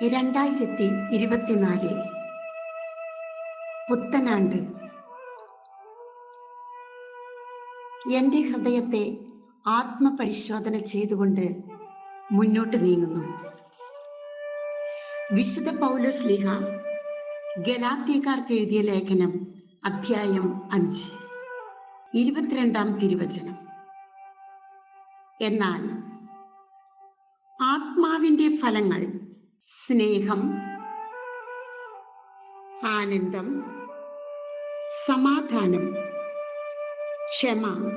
രണ്ടായിരത്തി ഇരുപത്തിനാല് പുത്തനാണ്ട്. എന്റെ ഹൃദയത്തെ ആത്മപരിശോധന ചെയ്തുകൊണ്ട് മുന്നോട്ട് നീങ്ങുന്നു. വിശുദ്ധ പൗലോസ് ലിഹ ഗലാത്യക്കാർക്ക് എഴുതിയ ലേഖനം അധ്യായം അഞ്ച്. ഇരുപത്തിരണ്ടാം തിരുവചനം. എന്നാൽ ആത്മാവിന്റെ ഫലങ്ങൾ സ്നേഹം ആനന്ദം സമാധാനം ക്ഷമ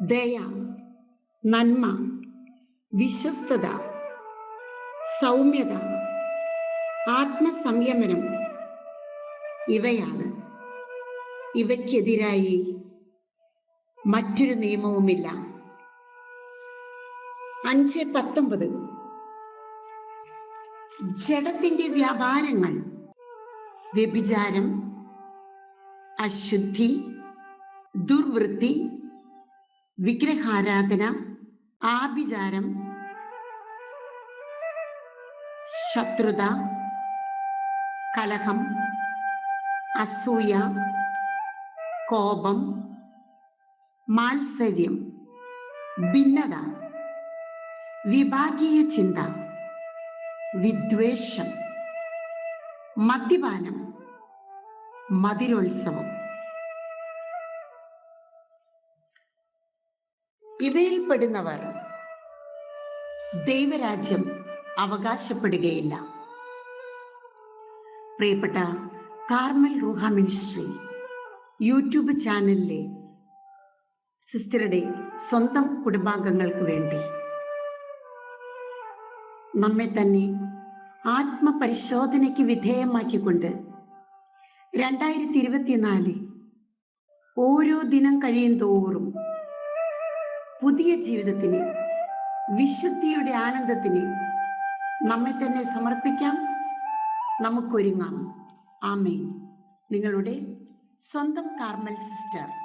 ദയ നന്മ വിശ്വസ്തത സൗമ്യത ആത്മസംയമനം ഇവയാണ്. ഇവയ്ക്കെതിരായി മറ്റൊരു നിയമവുമില്ല. അഞ്ച് പത്തൊമ്പത്. ജഡത്തിന്റെ വ്യാപാരങ്ങൾ വ്യഭിചാരം അശുദ്ധി ദുർവൃത്തി വിഗ്രഹാരാധന ആഭിചാരം ശത്രുത കലഹം അസൂയ കോപം മാത്സര്യം ഭിന്നത വിഭാഗീയ ചിന്ത. വിദ്വേഷം മദ്യപാനം മതിരോത്സവം. ഇവയിൽപ്പെടുന്നവർ ദൈവരാജ്യം അവകാശപ്പെടുകയില്ല. പ്രിയപ്പെട്ട കാർമൽ റൂഹ മിനിസ്ട്രി യൂട്യൂബ് ചാനലിലെ സിസ്റ്ററുടെ സ്വന്തം കുടുംബാംഗങ്ങൾക്ക് വേണ്ടി നമ്മെ തന്നെ ആത്മപരിശോധനയ്ക്ക് വിധേയമാക്കിക്കൊണ്ട് രണ്ടായിരത്തി ഇരുപത്തിനാല് ഓരോ ദിനം കഴിയും തോറും പുതിയ ജീവിതത്തിന് വിശുദ്ധിയുടെ ആനന്ദത്തിന് നമ്മെ തന്നെ സമർപ്പിക്കാം. നമുക്കൊരുങ്ങാം. ആമേ നിങ്ങളുടെ സ്വന്തം കാർമൽ സിസ്റ്റർ